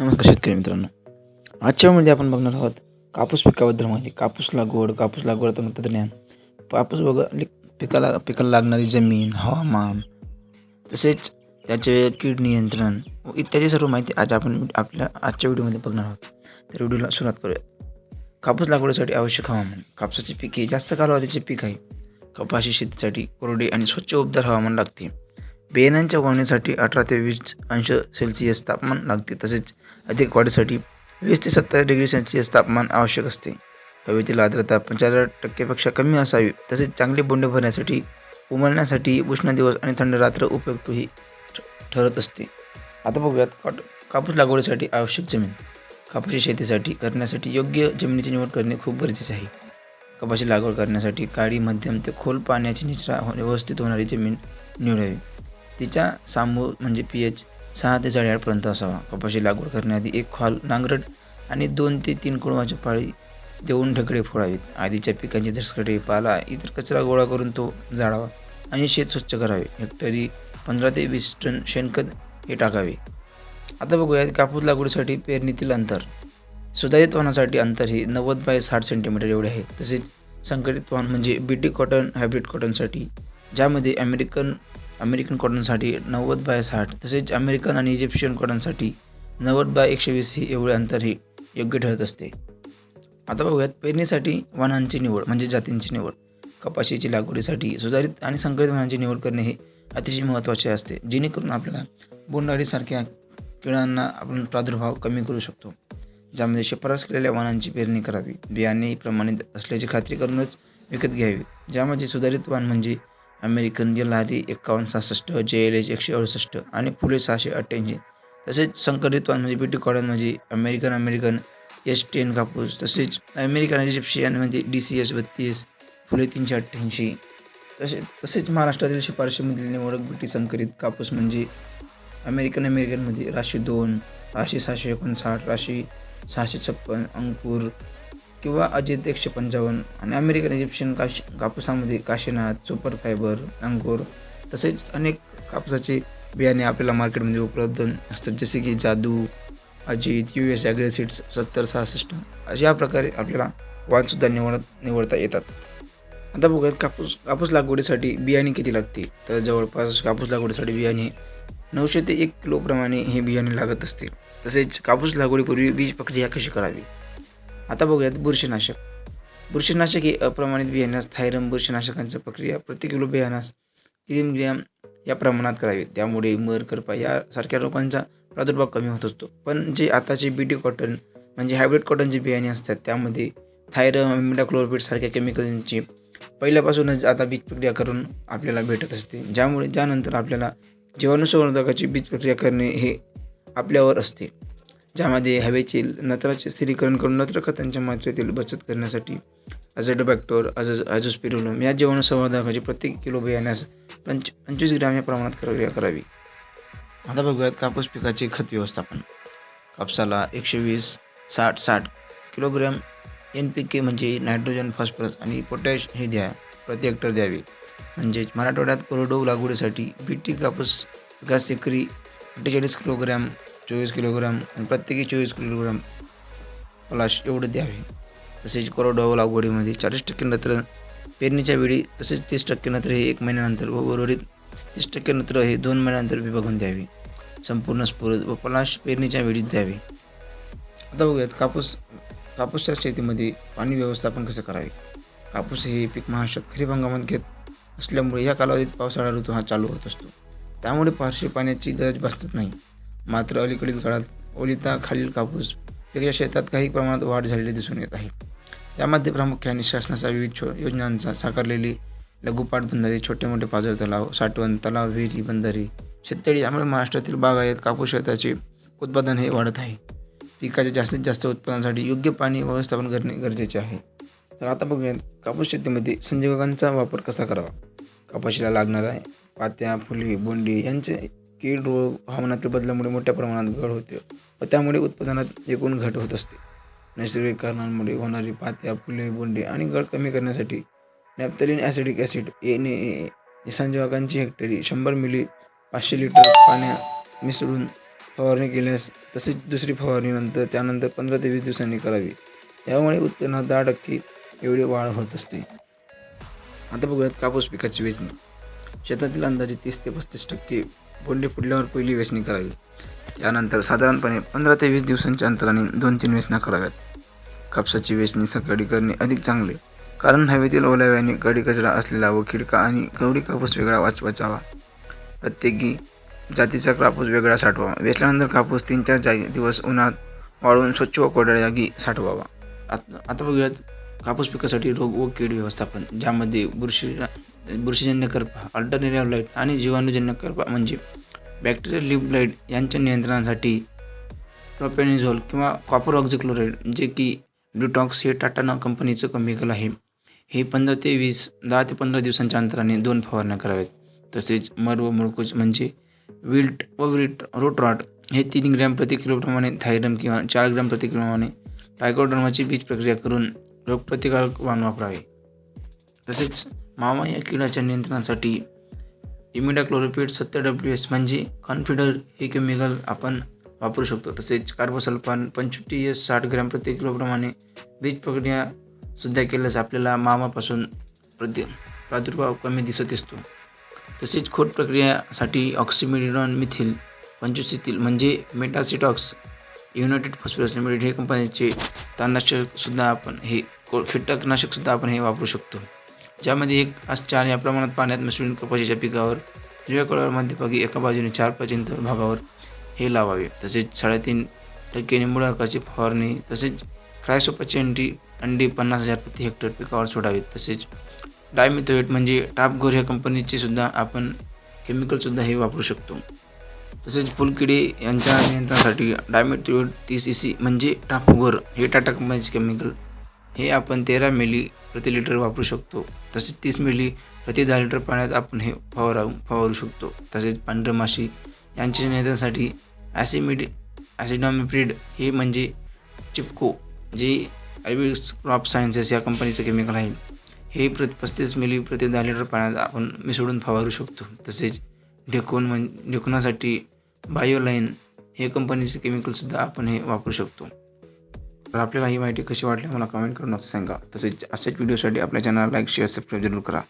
नमस्कार शेतकरी मित्रांनो. आजच्या वेळेमध्ये आपण बघणार आहोत कापूस पिकाबद्दल माहिती. कापूस लागवड कापूस लागवड तंत्रज्ञान कापूस बघा पिकाला पिकाला लागणारी जमीन हवामान तसेच त्याचे कीड नियंत्रण व इत्यादी सर्व माहिती आज आपण आपल्या आजच्या व्हिडिओमध्ये बघणार आहोत. तर व्हिडिओला सुरुवात करूया. कापूस लागवडीसाठी आवश्यक हवामान. कापसाचे पीक हे जास्त कालावधीचे पीक आहे. कपाशी शेतीसाठी कोरडे आणि स्वच्छ उबदार हवामान लागते. बियाण्यांच्या वाढणीसाठी अठरा ते वीस अंश सेल्सिअस तापमान लागते. तसेच अधिक वाढीसाठी वीस ते सत्तर डिग्री सेल्सिअस तापमान आवश्यक असते. हवेतील आर्द्रता पंचाहत्तर टक्केपेक्षा कमी असावी. तसेच चांगले बोंडे भरण्यासाठी उमलण्यासाठी उष्ण दिवस आणि थंड रात्र उपयुक्तही ठरत असते. आता बघूयात काट कापूस लागवडीसाठी आवश्यक जमीन. कापूसी शेतीसाठी करण्यासाठी योग्य जमिनीची निवड करणे खूप गरजेचे आहे. कपाशी लागवड करण्यासाठी काळी मध्यम ते खोल पाण्याची निचरा हो-, व्यवस्थित होणारी जमीन निवडावी. तिच्या सामोर म्हणजे पी एच सहा ते साडेआठपर्यंत असावा. कपाशी लागवड करण्याआधी एक खाल नांगरट आणि दोन ते तीन कुळवाची पाळी देऊन ढकडे फोडावीत. आधीच्या पिकांची धसकटे पाला इतर कचरा गोळा करून तो जाळावा आणि शेत स्वच्छ करावे. हेक्टरी पंधरा ते वीस टन शेणखत हे टाकावे. आता बघूया कापूस लागवडीसाठी पेरणीतील अंतर. सुधारित वाहनासाठी अंतर हे नव्वद बाय साठ सेंटीमीटर एवढे आहे. तसेच संकटित वाहन म्हणजे बीटी कॉटन हायब्रिड कॉटनसाठी ज्यामध्ये अमेरिकन अमेरिकन कॉटनसाठी नव्वद बाय साठ तसेच अमेरिकन आणि इजिप्शियन कॉटनसाठी नव्वद बाय एकशे वीस ही एवढे अंतर हे योग्य ठरत असते. आता बघूयात पेरणीसाठी वाहनांची निवड म्हणजे जातींची निवड. कपाशीची लागवडीसाठी सुधारित आणि संकरित वाहनांची निवड करणे हे अतिशय महत्त्वाचे असते जेणेकरून आपल्याला बोंडअळीसारख्या किडांना आपण प्रादुर्भाव कमी करू शकतो. ज्यामध्ये शिफारस केलेल्या वाहनांची पेरणी करावी बियाणे प्रमाणित असल्याची खात्री करूनच विकत घ्यावी. ज्यामध्ये सुधारित वाहन म्हणजे अमेरिकन एल एकावन्न सहासष्ट जे एल एच एकशे अडुसष्ट आणि फुले सहाशे अठ्ठ्याऐंशी. तसेच संकलित वाहन म्हणजे ब्युटी कॉटन म्हणजे अमेरिकन अमेरिकन एस टेन कापूस. तसेच अमेरिकन इजिप्शियन म्हणजे डी सी एस बत्तीस फुले तीनशे अठ्ठ्याऐंशी. तसे तसेच महाराष्ट्रातील शिफारशीमधील निवडक ब्रिटिश संकलित कापूस म्हणजे अमेरिकन अमेरिकनमध्ये राशी दोन राशी सहाशे एकोणसाठ राशी सहाशे छप्पन अंकुर किंवा अजित एकशे पंचावन्न आणि अमेरिकन इजिप्शियन काश कापूसामध्ये काशीनाथ सुपर फायबर अंकुर तसेच अनेक कापसाचे बियाणे आपल्याला मार्केटमध्ये उपलब्ध असतात. जसे की जादू अजित यू एस ॲग्रेसिड्स सत्तर सहासष्ट अशा प्रकारे आपल्याला वाणसुद्धा निवड निवडता येतात. आता बघूयात कापूस कापूस लागवडीसाठी बियाणे किती लागते तर जवळपास कापूस लागवडीसाठी बियाणे नऊशे ते एक किलोप्रमाणे हे बियाणे लागत असते तसेच कापूस लागवडीपूर्वी बीज प्रक्रिया कशी करावी? आता बघूयात बुरशीनाशक. बुरशीनाशक हे अप्रमाणित बियाण्यास थायरम बुरशीनाशकांची प्रक्रिया प्रति किलो बियाण्यास तीन ग्रॅम या प्रमाणात करावी. त्यामुळे मर करपा यासारख्या रोगांचा प्रादुर्भाव कमी होत असतो. पण जे आताचे बीटी कॉटन म्हणजे हायब्रिड कॉटनचे बियाणे असतात त्यामध्ये थायरम इमिडाक्लोरपिड सारख्या केमिकलची पहिल्यापासूनच आता बीज प्रक्रिया करून आपल्याला भेटत असते. ज्यामुळे ज्यानंतर आपल्याला जीवाणुसंवर्धकाची बीज प्रक्रिया करणे हे आपल्यावर असते. ज्यामध्ये हवेचे नत्राचे स्थिरीकरण करून नत्र खतांच्या मात्रेतील बचत करण्यासाठी अझेडोबॅक्टोर अज अजोस्पिरुलम या जीवाणुसंवर्धकाची प्रत्येक किलो बियाण्यास पंच पंचवीस ग्रॅम या प्रमाणात प्रक्रिया करावी. आता बघूयात कापूस पिकाचे खत व्यवस्थापन. कापसाला एकशे वीस साठ साठ किलोग्रॅम एन पी के म्हणजे नायट्रोजन फॉस्फरस आणि पोटॅश हे द्या प्रति हेक्टर द्यावे. म्हणजेच मराठवाड्यात कोरडो लागवडीसाठी बी टी कापूस पिकास एकरी अठ्ठेचाळीस किलोग्रॅम चोवीस किलोग्राम आणि प्रत्येकी चोवीस किलोग्राम पलाश एवढे द्यावे. तसेच कोरडवाहू लागवडीमध्ये चाळीस टक्के नत्र पेरणीच्या वेळी तसेच तीस टक्के नत्र हे एक महिन्यानंतर व उर्वरित तीस टक्के नत्र हे दोन महिन्यानंतर विभागून द्यावे. संपूर्ण स्फुरद व पलाश पेरणीच्या वेळीच द्यावे. आता बघूयात कापूस कापूसच्या शेतीमध्ये पाणी व्यवस्थापन कसं करावे? कापूस हे पीक महाराष्ट्रात खरीप हंगामात घेत असल्यामुळे या कालावधीत पावसाळा ऋतू हा चालू होत असतो. त्यामुळे फारशी पाण्याची गरज भासत नाही. मात्र अलीकडील काळात ओलिताखालील कापूस वेगळ्या शेतात काही प्रमाणात वाढ झालेली दिसून येत आहे. यामध्ये प्रामुख्याने शासनाच्या विविध छो योजनांचा साकारलेली लघुपाट बंधारे छोटे मोठे पाझर तलाव साठवण तलाव विहिरी बंधारी शेततळी यामुळे महाराष्ट्रातील बागायत कापूस शेताचे उत्पादन हे वाढत आहे. पिकाच्या जास्तीत जास्त उत्पादनासाठी योग्य पाणी व्यवस्थापन करणे गरजेचे आहे. तर आता बघूयात कापूस शेतीमध्ये संजीवकांचा वापर कसा करावा? कापाशीला लागणाऱ्या पात्या फुले बोंडी यांचे कीड रोग हवामानातील बदलामुळे मोठ्या प्रमाणात घट होते व त्यामुळे उत्पादनात एकूण घट होत असते. नैसर्गिक कारणांमुळे होणारी पात्या फुले बोंडे आणि गळ कमी करण्यासाठी naphthalene acidic acid N A संजीवकांची हेक्टरी शंभर मिली पाचशे लिटर पाण्या मिसळून फवारणी केल्यास तसेच दुसरी फवारणीनंतर त्यानंतर पंधरा ते वीस दिवसांनी करावी. यामुळे उत्पन्नात दहा टक्के एवढी वाढ होत असते. आता बघूयात कापूस पिकाची वेचणी. शेतातील अंदाजे तीस ते पस्तीस टक्के बोंडे फुटल्यावर पहिली वेचणी करावी. त्यानंतर साधारणपणे पंधरा ते वीस दिवसांच्या अंतराने दोन तीन वेचण्या कराव्यात. कापसाची वेचणी सकाळी करणे अधिक चांगले कारण हवेतील ओलाव्याने गडी कचरा असलेला व खिडका आणि गवडी कापूस वेगळा वाचवाचावा प्रत्येकी जातीचा कापूस वेगळा साठवावा. वेचल्यानंतर कापूस तीन चार जागी दिवस उन्हात वाळवून स्वच्छ व कोरड्या जागी साठवावा. आता आता बघूयात कापूस पिकासाठी रोग व कीड व्यवस्थापन ज्यामध्ये बुरशी बुरशीजन्य करपा अल्टरनेटिव्ह लाइट आणि जीवाणूजन्य करपा म्हणजे बॅक्टेरियल लिप लाइट यांच्या नियंत्रणासाठी प्रोपेनिझोल किंवा कॉपर ऑक्झिक्लोराईड जे की ब्लूटॉक्स हे टाटा कंपनीचं केमिकल आहे. हे पंधरा ते वीस दहा ते पंधरा दिवसांच्या अंतराने दोन फवारण्या कराव्यात. तसेच मर व मुळकूच म्हणजे विल्ट व विल्ट रोटरॉट हे तीन ग्रॅम प्रति किलोप्रमाणे थायरम किंवा चार ग्रॅम प्रति किलोप्रमाणे टायकोड्रमाची बीज प्रक्रिया करून रोगप्रतिकारक वाण वापरावे तसेच मावा या किडाच्या नियंत्रणासाठी इमिडाक्लोरोपीड सत्तर डब्ल्यू एस म्हणजे कॉन्फिडर हे केमिकल आपण वापरू शकतो. तसेच कार्बोसल्फान पंचवीस एस साठ ग्रॅम प्रति किलोप्रमाणे बीज प्रक्रिया सुद्धा केल्यास आपल्याला मावापासून प्रति प्रादुर्भाव कमी दिसत असतो. तसेच खोट प्रक्रियासाठी ऑक्सिमिडिडॉन मिथिल पंचवीस म्हणजे मेटासिटॉक्स युनायटेड फॉस्फरस लिमिटेड हे कंपनीचे तणनाशकसुद्धा आपण हे को कीटकनाशकसुद्धा आपण हे वापरू शकतो. ज्यामध्ये एक आज चार या प्रमाणात पाण्यात मिसळून कपाशीच्या पिकावर हिरव्या कळावर मध्यभागी एका बाजूने चार पर्यंत भागावर हे लावावे. तसेच साडेतीन टक्के निंबुडाकाची फवारणी तसेच क्रायसोपाची अंडी अंडी पन्नास हजार प्रति हेक्टर पिकावर सोडावीत तसेच डायमिथोएट म्हणजे टापगोर ह्या कंपनीचे सुद्धा आपण केमिकलसुद्धा हे वापरू शकतो. तसेच फुलकिडे यांच्या नियंत्रणासाठी डायमेट्रिओ तीस ई सी म्हणजे टापगोर हे टाटा कंपनीचे केमिकल हे आपण तेरा मिली प्रति लिटर वापरू शकतो. तसेच तीस मिली प्रति दहा लिटर पाण्यात आपण हे फवारा फवारू शकतो. तसेच पांढर माशी यांच्या नियंत्रणासाठी ॲसिमिड ॲसिडॉमिप्रिड हे म्हणजे चिपको जे अरबिक्स क्रॉप सायन्सेस या कंपनीचं केमिकल आहे. हे प्रति पस्तीस मिली प्रति दहा लिटर पाण्यात आपण मिसळून फवारू शकतो. तसेच ढेकून म्हण ढेकणासाठी बायोलाईन हे कंपनीचे केमिकलसुद्धा आपण हे वापरू शकतो. तर आपल्याला ही माहिती कशी वाटली मला कमेंट करून सांगा. तसेच अशाच व्हिडिओसाठी आपल्या चॅनलला लाईक शेअर सबस्क्राईब जरूर करा.